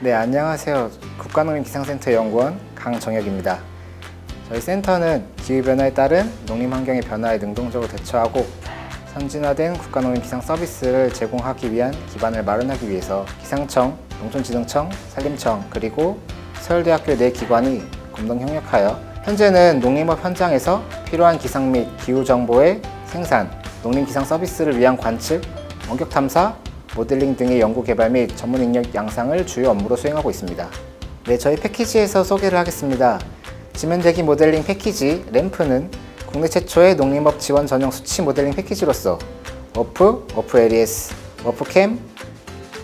네, 안녕하세요. 국가농림기상센터 연구원 강정혁입니다. 저희 센터는 기후변화에 따른 농림 환경의 변화에 능동적으로 대처하고 선진화된 국가농림기상 서비스를 제공하기 위한 기반을 마련하기 위해서 기상청, 농촌지능청, 산림청, 그리고 서울대학교 네 기관이 공동 협력하여 현재는 농림업 현장에서 필요한 기상 및 기후 정보의 생산, 농림 기상 서비스를 위한 관측, 원격 탐사, 모델링 등의 연구 개발 및 전문 인력 양상을 주요 업무로 수행하고 있습니다. 네, 저희 패키지에서 소개를 하겠습니다. 지면대기 모델링 패키지 램프는 국내 최초의 농림업 지원 전용 수치 모델링 패키지로서 워프, 워프 LES, 워프캠,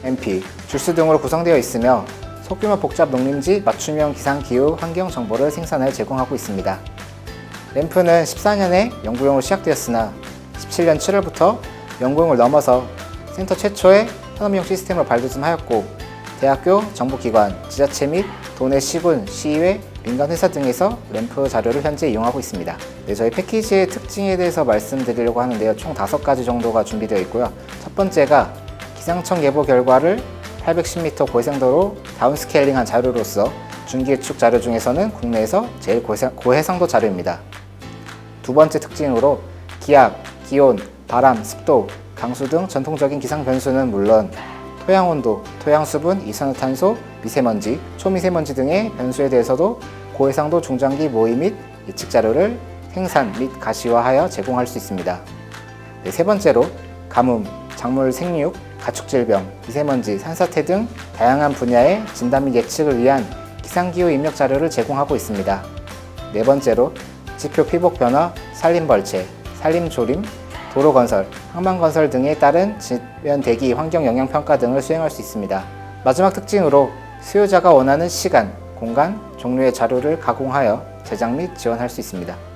MP, 줄수 등으로 구성되어 있으며 소규모 복잡 농림지 맞춤형 기상 기후 환경 정보를 생산하여 제공하고 있습니다. 램프는 14년에 연구용으로 시작되었으나 17년 7월부터 연구용을 넘어서 센터 최초의 산업용 시스템으로 발돋움하였고 대학교, 정부기관, 지자체 및 도내 시군, 시의회, 민간 회사 등에서 램프 자료를 현재 이용하고 있습니다. 네, 저희 패키지의 특징에 대해서 말씀드리려고 하는데요. 총 다섯 가지 정도가 준비되어 있고요. 첫 번째가 기상청 예보 결과를 810m 고해상도로 다운스케일링한 자료로서 중기예측 자료 중에서는 국내에서 제일 고해상- 고해상도 자료입니다. 두 번째 특징으로 기압, 기온, 바람, 습도, 강수 등 전통적인 기상 변수는 물론 토양 온도, 토양 수분, 이산화탄소, 미세먼지, 초미세먼지 등의 변수에 대해서도 고해상도 중장기 모의 및 예측 자료를 생산 및 가시화하여 제공할 수 있습니다. 네, 세 번째로 가뭄, 작물 생육, 가축 질병, 미세먼지, 산사태 등 다양한 분야의 진단 및 예측을 위한 기상기후 입력 자료를 제공하고 있습니다. 네 번째로 지표 피복 변화, 산림 벌채, 산림 조림, 도로 건설, 항만 건설 등에 따른 지면 대기 환경 영향 평가 등을 수행할 수 있습니다. 마지막 특징으로 수요자가 원하는 시간, 공간, 종류의 자료를 가공하여 제작 및 지원할 수 있습니다.